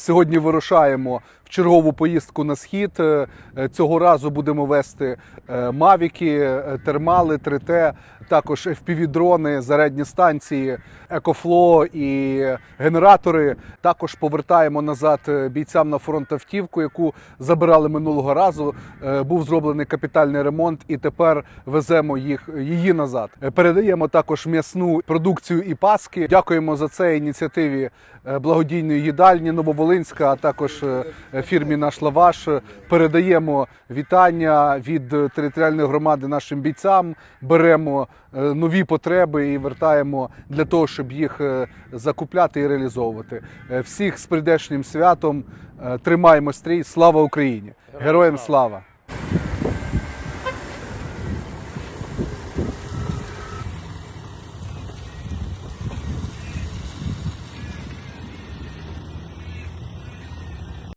Сьогодні вирушаємо чергову поїздку на схід. Е, е, Цього разу будемо вести е, мавіки, термали, 3Т, також FPV-дрони, зарядні станції, екофло і генератори. Також повертаємо назад бійцям на фронт автівку, яку забирали минулого разу. Був зроблений капітальний ремонт, і тепер веземо їх її назад. Передаємо також м'ясну продукцію і паски. Дякуємо за це ініціативі благодійної їдальні Нововолинська, а також фірмі Наш Лаваш. Передаємо вітання від е, територіальної громади нашим бійцям. Беремо е, нові потреби і вертаємо для того, щоб їх е, закупляти і реалізовувати. Е, Всіх з прийдешнім святом. Е, Тримаємо стрій. Слава Україні! Героям слава!